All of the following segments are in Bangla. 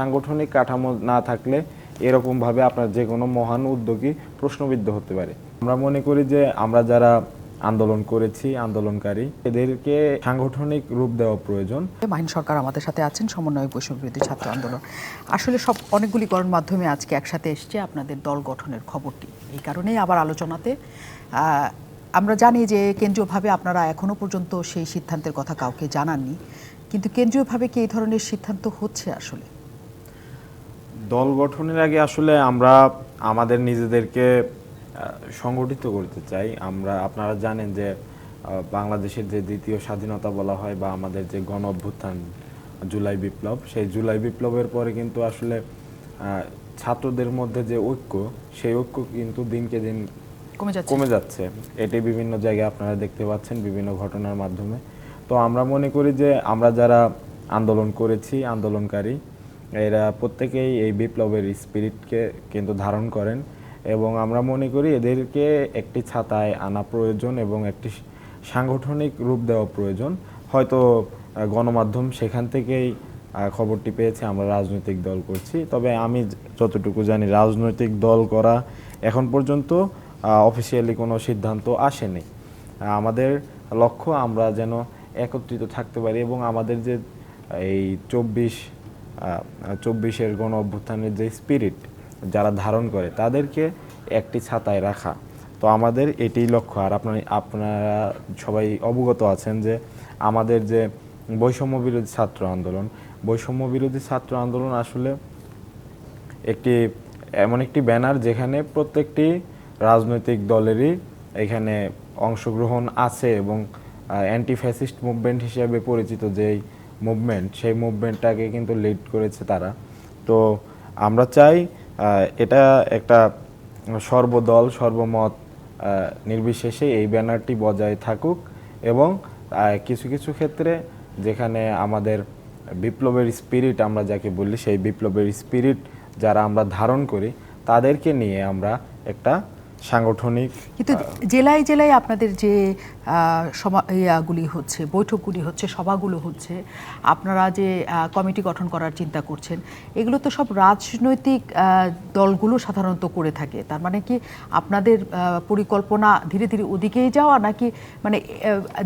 সাংগঠনিক কাঠামো না থাকলে এরকমভাবে আপনার যে কোনো মহান উদ্যোগী প্রশ্নবিদ্ধ হতে পারে। আমরা মনে করি যে আমরা যারা আন্দোলন করেছি, আন্দোলনকারী, এদেরকে সাংগঠনিক রূপ দেওয়া প্রয়োজন। মাহিন সরকার আমাদের সাথে আছেন, সমন্বয় বৈষম্য বিরোধী ছাত্র আন্দোলন। আসলে সব অনেকগুলি গণমাধ্যমে আজকে একসাথে এসছে আপনাদের দল গঠনের খবরটি। এই কারণেই আবার আলোচনাতে আমরা জানি যে কেন্দ্রীয়ভাবে আপনারা এখনও পর্যন্ত সেই সিদ্ধান্তের কথা কাউকে জানাননি। কিন্তু কেন্দ্রীয়ভাবে কি এই ধরনের সিদ্ধান্ত হচ্ছে আসলে? দল গঠনের আগে আসলে আমরা আমাদের নিজেদেরকে সংগঠিত করতে চাই। আমরা আপনারা জানেন যে বাংলাদেশের যে দ্বিতীয় স্বাধীনতা বলা হয় বা আমাদের যে গণ অভ্যুত্থান জুলাই বিপ্লব সেই জুলাই বিপ্লবের পরে কিন্তু আসলে আহ, ছাত্রদের মধ্যে যে ঐক্য সেই ঐক্য কিন্তু দিনকে দিন কমে যাচ্ছে। কমে যাচ্ছে। এটি বিভিন্ন জায়গায় আপনারা দেখতে পাচ্ছেন বিভিন্ন ঘটনার মাধ্যমে। তো আমরা মনে করি যে আমরা যারা আন্দোলন করেছি আন্দোলনকারী এরা প্রত্যেকেই এই বিপ্লবের স্পিরিটকে কিন্তু ধারণ করেন এবং আমরা মনে করি এদেরকে একটি ছাতায় আনা প্রয়োজন এবং একটি সাংগঠনিক রূপ দেওয়া প্রয়োজন। হয়তো গণমাধ্যম সেখান থেকেই খবরটি পেয়েছে, আমরা রাজনৈতিক দল করছি। তবে আমি যতটুকু জানি রাজনৈতিক দল করা এখন পর্যন্ত অফিসিয়ালি কোনো সিদ্ধান্ত আসেনি। আমাদের লক্ষ্য আমরা যেন একত্রিত থাকতে পারি এবং আমাদের যে এই চব্বিশ চব্বিশের গণ অভ্যুত্থানের যে স্পিরিট যারা ধারণ করে, তাদেরকে একটি ছাতায় রাখা। তো আমাদের এটাই লক্ষ্য। আর আপনার, আপনারা সবাই অবগত আছেন যে আমাদের যে বৈষম্য বিরোধী ছাত্র আন্দোলন বৈষম্য বিরোধী ছাত্র আন্দোলন আসলে একটি, এমন একটি ব্যানার যেখানে প্রত্যেকটি রাজনৈতিক দলেরই এখানে অংশগ্রহণ আছে এবং অ্যান্টি ফ্যাসিস্ট মুভমেন্ট হিসেবে পরিচিত যেই মুভমেন্ট সেই মুভমেন্টটাকে কিন্তু লিড করেছে তারা। তো আমরা চাই এটা একটা সর্বদল, সর্বমত নির্বিশেষে এই ব্যানারটি বজায় থাকুক এবং কিছু কিছু ক্ষেত্রে যেখানে আমাদের বিপ্লবের স্পিরিট আমরা যাকে বলি, সেই বিপ্লবের স্পিরিট যারা আমরা ধারণ করি, তাদেরকে নিয়ে আমরা একটা সাংগঠনিক কিন্তু জেলায় জেলায় আপনাদের যে সমা ইয়াগুলি হচ্ছে বৈঠকগুলি হচ্ছে সভাগুলো হচ্ছে আপনারা যে কমিটি গঠন করার চিন্তা করছেন এগুলো তো সব রাজনৈতিক দলগুলো সাধারণত করে থাকে। তার মানে কি আপনাদের পরিকল্পনা ধীরে ধীরে ওদিকেই যাওয়া নাকি মানে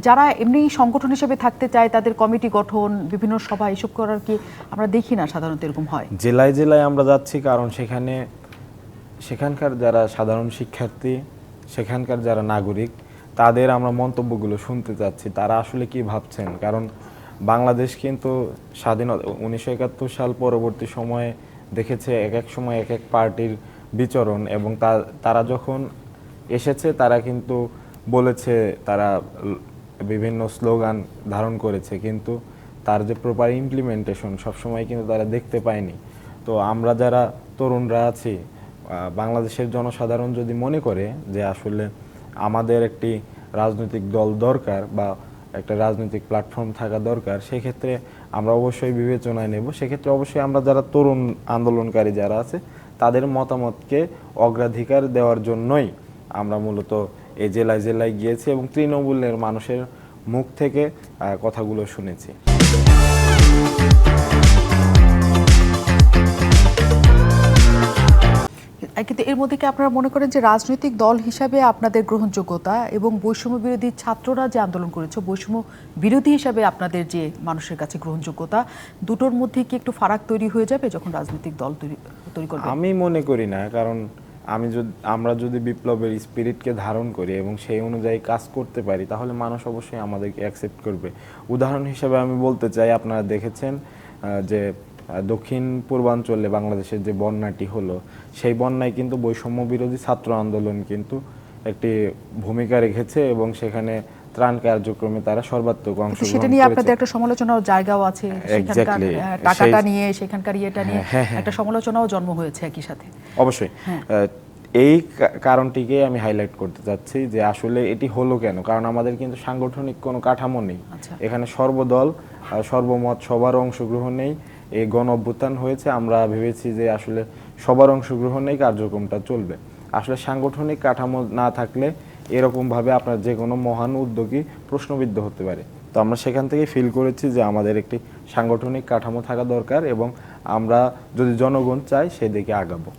যারা এমনি সংগঠন হিসেবে থাকতে চায় তাদের কমিটি গঠন বিভিন্ন সভা এসব করার কি আমরা দেখি না সাধারণত এরকম হয়? জেলায় জেলায় আমরা যাচ্ছি কারণ সেখানে সেখানকার যারা সাধারণ শিক্ষার্থী, সেখানকার যারা নাগরিক, তাদের আমরা মন্তব্যগুলো শুনতে চাচ্ছি। তারা আসলে কি ভাবছেন? কারণ বাংলাদেশ কিন্তু স্বাধীনতা উনিশশো একাত্তর সাল পরবর্তী সময়ে দেখেছে এক এক সময় এক এক পার্টির বিচরণ এবং তারা যখন এসেছে, তারা কিন্তু বলেছে, তারা বিভিন্ন স্লোগান ধারণ করেছে, কিন্তু তার যে প্রপার ইমপ্লিমেন্টেশন সবসময় কিন্তু তারা দেখতে পায়নি। তো আমরা যারা তরুণরা আছি বাংলাদেশের জনসাধারণ যদি মনে করে যে আসলে আমাদের একটি রাজনৈতিক দল দরকার বা একটা রাজনৈতিক প্ল্যাটফর্ম থাকা দরকার, সেক্ষেত্রে আমরা অবশ্যই বিবেচনায় নেব। সেক্ষেত্রে অবশ্যই আমরা যারা তরুণ আন্দোলনকারী যারা আছে, তাদের মতামতকে অগ্রাধিকার দেওয়ার জন্যই আমরা মূলত এই জেলায় জেলায় গিয়েছি এবং তৃণমূলের মানুষের মুখ থেকে কথাগুলো শুনেছি। কিন্তু এর মধ্যে কি আপনারা মনে করেন যে রাজনৈতিক দল হিসাবে আপনাদের গ্রহণযোগ্যতা এবং বৈষম্য বিরোধী ছাত্ররা যে আন্দোলন করেছে, বৈষম্য বিরোধী হিসাবে আপনাদের যে মানুষের কাছে গ্রহণযোগ্যতা, দুটোর মধ্যে কি একটু ফারাক তৈরি হয়ে যাবে যখন রাজনৈতিক দল তৈরি তৈরি করবে? আমি মনে করি না, কারণ আমি যদি, আমরা যদি বিপ্লবের স্পিরিটকে ধারণ করি এবং সেই অনুযায়ী কাজ করতে পারি, তাহলে মানুষ অবশ্যই আমাদেরকে অ্যাকসেপ্ট করবে। উদাহরণ হিসেবে আমি বলতে চাই, আপনারা দেখেছেন যে দক্ষিণ পূর্বাঞ্চলে বাংলাদেশের যে বন্যাটি হলো সেই বন্যায় কিন্তু বৈষম্য বিরোধী ছাত্র আন্দোলন কিন্তু একটি ভূমিকা রেখেছে এবং সেখানে ত্রাণ কার্যক্রমে তারা সর্বাত্মক কিন্তু সেটা নিয়ে আপনাদের একটা সমালোচনার জায়গাও আছে। সেখানকার টাকাটা নিয়ে সেখানকার ইয়েটা নিয়ে হ্যাঁ, হ্যাঁ, একটা সমালোচনাও জন্ম হয়েছে একই সাথে। অবশ্যই। এই কারণটিকে আমি হাইলাইট করতে চাচ্ছি যে আসলে এটি হলো কেন? কারণ আমাদের কিন্তু সাংগঠনিক কোনো কাঠামো নেই। আচ্ছা। এখানে সর্বদল সর্বমত সবার অংশগ্রহণেই এই গণ অভ্যুত্থান হয়েছে, আমরা ভেবেছি যে আসলে সবার অংশগ্রহণেই কার্যক্রমটা চলবে। আসলে সাংগঠনিক কাঠামো না থাকলে এরকমভাবে আপনার যে কোনো মহান উদ্যোগী প্রশ্নবিদ্ধ হতে পারে। তো আমরা সেখান থেকে ফিল করেছি যে আমাদের একটি সাংগঠনিক কাঠামো থাকা দরকার এবং আমরা যদি জনগণ চাই সেদিকে আগাবো।